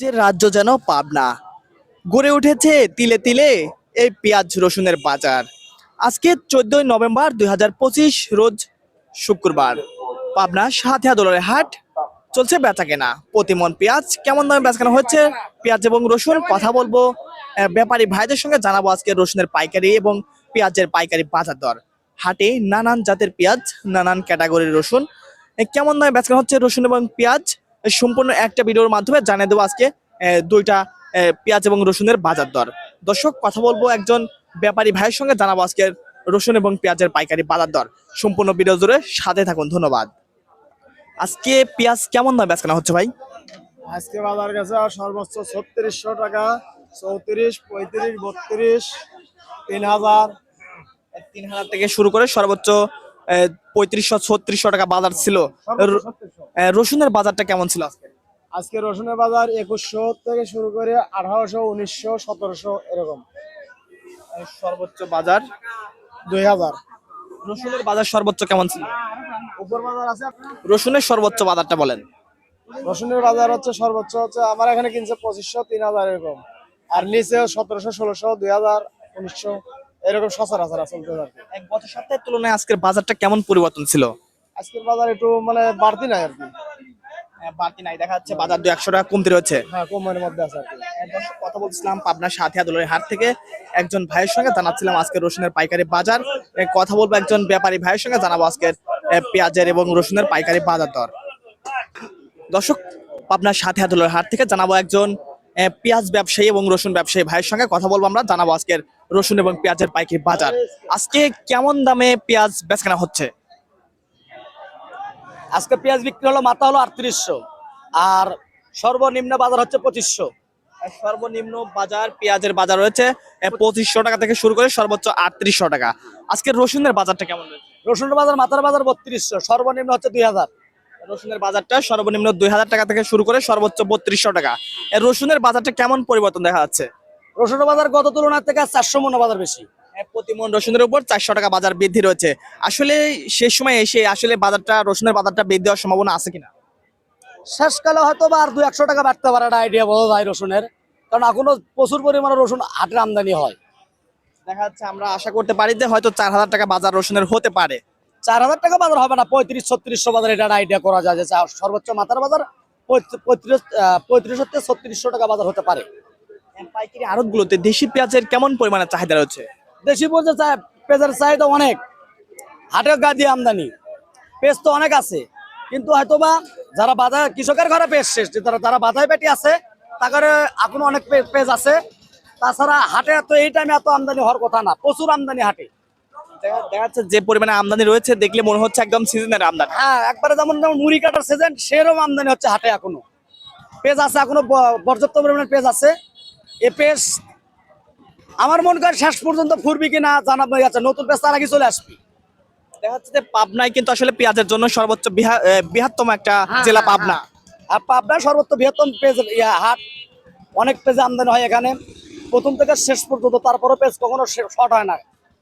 যে রাজ্য যেন পাবনা। গড়ে উঠেছে তিলে তিলে এই পেঁয়াজ রসুনের বাজার। আজকে চোদ্দই নভেম্বর দুই হাজার পঁচিশ, রোজ শুক্রবার। পাবনা সাথিয়া দোলের হাট চলছে বেচা কেনা প্রতিমন পেঁয়াজ কেমন দামে বেচা কেনা হচ্ছে? পেঁয়াজ এবং রসুন কথা বলব। ব্যাপারী ভাইদের সঙ্গে জানাব আজকে রসুনের পাইকারি এবং পেঁয়াজের পাইকারি বাজার দর। হাটে নানান জাতের পেঁয়াজ, নানান ক্যাটাগরির রসুন। কেমন দামে বেচা কেনা হচ্ছে রসুন এবং পেঁয়াজ? সম্পূর্ণ একটা ভিডিওর মাধ্যমে জানিয়ে দেবো আজকে দুইটা পেঁয়াজ এবং রসুনের বাজার দর। দর্শক কথা বলব একজন ব্যাপারী ভাইয়ের সঙ্গে জানাব আজকের রসুন এবং পেঁয়াজের পাইকারি বাজার দর। সম্পূর্ণ ভিডিও জুড়ে সাথে থাকুন ধন্যবাদ। আজকে পেঁয়াজ কেমন দামে বেচা কেনা হচ্ছে ভাই? আজকে বাজার গেছে সর্বোচ্চ ছত্রিশশো টাকা চৌত্রিশ পঁয়ত্রিশ বত্রিশ তিন হাজার। তিন হাজার থেকে শুরু করে সর্বোচ্চ পঁয়ত্রিশশো ছত্রিশশো টাকা বাজার ছিল। রসুনের বাজারটা কেমন ছিল আজকে? আজকে রসুনের বাজার একুশশো থেকে শুরু করে আঠারোশো উনিশশো সতেরোশো এরকম। সর্বোচ্চ বাজার? দুই হাজার। রসুনের বাজার সর্বোচ্চ কেমন ছিল? উপর বাজার আছে রসুনের সর্বোচ্চ বাজারটা বলেন। রসুনের বাজার হচ্ছে সর্বোচ্চ হচ্ছে আমার এখানে কিনছে পঁচিশশো তিন হাজার এরকম। আর নিচে সতেরোশো ষোলোশো দুই হাজার উনিশশো। এরকম সচরাচর চলতে আর কি এক গত সপ্তাহের তুলনায় আজকের বাজারটা কেমন পরিবর্তন ছিল? আজকের বাজার একটু মানে বাড়তি নাই আর কি। বাড়তি নাই। দেখা যাচ্ছে বাজার দু একশো টাকা কমতে রয়েছে। হ্যাঁ কমের মধ্যে আছে আর কি। কথা বলছিলাম পাবনা সাথিয়া দোলের হাট থেকে। একজন ভাইয়ের সঙ্গে জানাচ্ছিলাম আজকে রসুনের পাইকারি বাজার। কথা বলব একজন ব্যাপারী ভাইয়ের সঙ্গে জানাব আজকের পেঁয়াজের এবং রসুনের পাইকারি বাজার দর। দর্শক পাবনা সাথিয়া দোলের হাট থেকে জানাব একজন পেঁয়াজ ব্যবসায়ী এবং রসুন ব্যবসায়ী ভাইয়ের সঙ্গে কথা বলব আমরা জানাব আজকের রসুন এবং পেঁয়াজের পাইকারি বাজার। আজকে কেমন দামে পেঁয়াজ বেচকেনা হচ্ছে? আজকে পেঁয়াজ বিক্রি হলো মাথা হলো আটত্রিশশো। আর সর্বনিম্ন বাজার হচ্ছে পঁচিশশো। সর্বনিম্ন বাজার পেঁয়াজের বাজার রয়েছে পঁচিশশো টাকা থেকে শুরু করে সর্বোচ্চ আটত্রিশশো টাকা। আজকে রসুনের বাজারটা কেমন রসুনের বাজার, মাথার বাজার বত্রিশশো, সর্বনিম্ন হচ্ছে দুই হাজার। রসুনের বাজারটা সর্বনিম্ন দুই হাজার টাকা থেকে শুরু করে সর্বোচ্চ বত্রিশশো টাকা। রসুনের বাজারটা কেমন পরিবর্তন দেখা যাচ্ছে? রসুনের বাজার গত তুলনার থেকে চারশো মনে বাজার বেশি। প্রতি মন রসুনের উপর চারশো টাকা বাজার বৃদ্ধি রয়েছে। আসলে শেষ সময় এসে আসলে বাজারটা রসুনের বাজারটা বৃদ্ধি হওয়ার সম্ভাবনা আছে কিনা? শেষকালে হয়তো বা আর দু একশো টাকা বাড়তে পারে একটা আইডিয়া বোঝা যায় রসুনের। কারণ এখনও প্রচুর পরিমাণে রসুন হাটের আমদানি হয়। দেখা যাচ্ছে আমরা আশা করতে পারি যে হয়তো চার হাজার টাকা বাজার রসুনের হতে পারে। চার হাজার টাকা বাজার হবে না পঁয়ত্রিশ ছত্রিশশো বাজার এটা আইডিয়া করা যায় যে সর্বোচ্চ মাথার বাজার পঁয়ত্রিশ পঁয়ত্রিশ থেকে ছত্রিশশো টাকা বাজার হতে পারে। পাইকারি আড়ত গুলোতে দেশি পেঁয়াজের কেমন পরিমাণে চাহিদা রয়েছে? দেশি বলতে পেঁয়াজের চাহিদা অনেক। হাটের গা দিয়ে আমদানি। পেঁয়াজ তো অনেক আছে কিন্তু হয়তোবা যারা বাজার কৃষকের ঘরে পেঁয়াজ শেষ তারা যারা বাজারে পেটি আছে তাদের এখনও অনেক পেঁয়াজ আছে। তাছাড়া হাটে তো এই টাইমে এত আমদানি হওয়ার কথা না প্রচুর আমদানি হাটে। দেখা দেখা যাচ্ছে যে পরিমাণে আমদানি রয়েছে দেখলে মনে হচ্ছে একদম সিজনের আমদানি। হ্যাঁ একবারে যেমন যেমন মুড়ি কাটার সিজন সেরকম আমদানি হচ্ছে হাটে এখনও। পেঁয়াজ আছে এখনও পর্যাপ্ত পরিমাণে পেঁয়াজ আছে। এ আমার মন করে শেষ পর্যন্ত ফুরবি কিনা জানাব আছে নতুন পেঁয়াজ তার আগে চলে আসবি। দেখা যাচ্ছে যে পাবনায় কিন্তু আসলে পেঁয়াজের জন্য সর্বোচ্চ বৃহত্তম একটা জেলা পাবনা। আর পাবনা সর্বোচ্চ বৃহত্তম পেজ ইয়া হাট অনেক পেজে আমদানি হয় এখানে। প্রথম থেকে শেষ পর্যন্ত তারপরে পেজ কখনো শর্ট হয় না।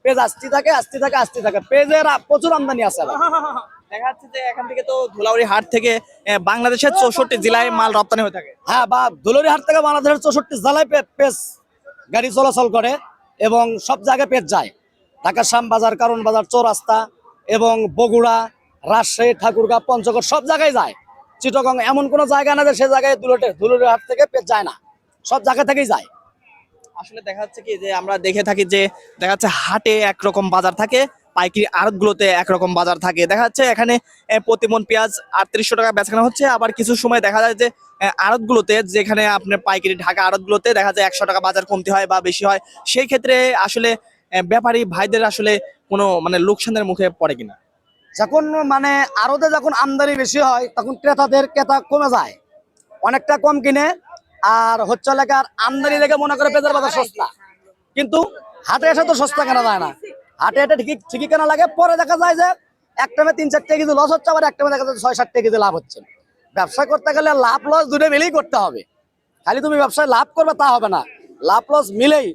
পেজ আসতে থাকে আসতে থাকে আসতে থাকে। পেজের প্রচুর আমদানি আছে। দেখা যাচ্ছে যে এখান থেকে তো ধুলাউড়ি হাট থেকে বাংলাদেশের চৌষট্টি জেলায় মাল রপ্তানি হয়ে থাকে। হ্যাঁ বা ধুলুরি হাট থেকে বাংলাদেশের চৌষট্টি জেলায় পে- পেজ গাড়ি চলাচল করে এবং সব জায়গায় পেজ যায়। ঢাকা শ্যাম বাজার কারণ বাজার চৌরাস্তা এবং বগুড়া রাজশাহী ঠাকুরগাঁ পঞ্চগড় সব জায়গায় যায়। চিটগং এমন কোনো জায়গা না যে সে জায়গায় দুলটে ধুলুরি হাট থেকে পেজ যায় না। সব জায়গা থেকেই যায়। আসলে দেখা যাচ্ছে কি যে আমরা দেখে থাকি যে দেখা যাচ্ছে হাটে একরকম বাজার থাকে পাইকারি আড়ত গুলোতে একরকম বাজার থাকে। দেখা যাচ্ছে এখানে এ, প্রতি মন পেঁয়াজ আটত্রিশশো টাকা বেচাকেনা হচ্ছে। আবার কিছু সময় দেখা যায় যে আড়ত গুলোতে যেখানে আপনার পাইকারি ঢাকা আড়ত গুলোতে দেখা যায় একশো টাকা বাজার কমতি হয় বা বেশি হয় সেই ক্ষেত্রে আসলে ব্যাপারী ভাইদের আসলে কোনো মানে লোকসানের মুখে পড়ে কিনা? যখন মানে আরতে যখন আমদানি বেশি হয় তখন ক্রেতাদের ক্রেতা কমে যায়। অনেকটা কম কিনে আর হচ্ছে এলাকার আমদানি লেগে মনে করে পেঁয়াজের বাজার সস্তা। কিন্তু হাটে এসে তো সস্তা কেনা যায় না। হাটে এটা ঠিকই ঠিকই কেনা লাগে। পরে দেখা যায় যে এক টাইমে তিন চারটে কেজি লস হচ্ছে আবার এক টাইমে দেখা যায় ছয় সাতটা কেজি লাভ হচ্ছে। ব্যবসা করতে গেলে লাভ লস দুটো মিলেই করতে হবে। খালি তুমি ব্যবসায় লাভ করবে তা হবে না। লাভ লস মিলেই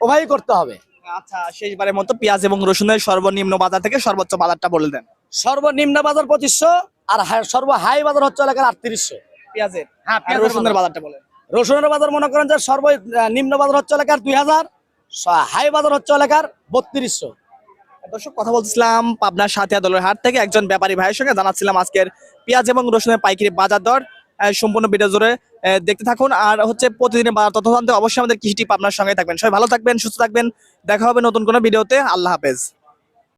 উভয়ই করতে হবে। আচ্ছা শেষবারের মতো পেঁয়াজ এবং রসুনের সর্বনিম্ন বাজার থেকে সর্বোচ্চ বাজারটা বলে দেন। সর্বনিম্ন বাজার পঁচিশশো আর সর্ব হাই বাজার হচ্ছে এলাকার আটত্রিশশো। পেঁয়াজের? হ্যাঁ রসুনের বাজারটা বলেন রসুনের বাজার মনে করেন যে সর্ব আহ, নিম্ন বাজার হচ্ছে এলাকার দুই হাজার হাই বাজার হচ্ছে এলাকার বত্রিশশো। দর্শক, কথা বলছিলাম পাবনার সাথিয়া দলের হাট থেকে একজন ব্যাপারী ভাইয়ের সঙ্গে। জানাচ্ছিলাম আজকের পেঁয়াজ এবং রসুনের পাইকারি বাজার দর সম্পূর্ণ ভিডিও জুড়ে দেখতে থাকুন। আর হচ্ছে প্রতিদিনের বাজার তথ্য জানতে অবশ্যই আমাদের কৃষিটি পাবনার সঙ্গে থাকবেন। সবাই ভালো থাকবেন, সুস্থ থাকবেন। দেখা হবে নতুন কোনো ভিডিওতে। আল্লাহ হাফেজ।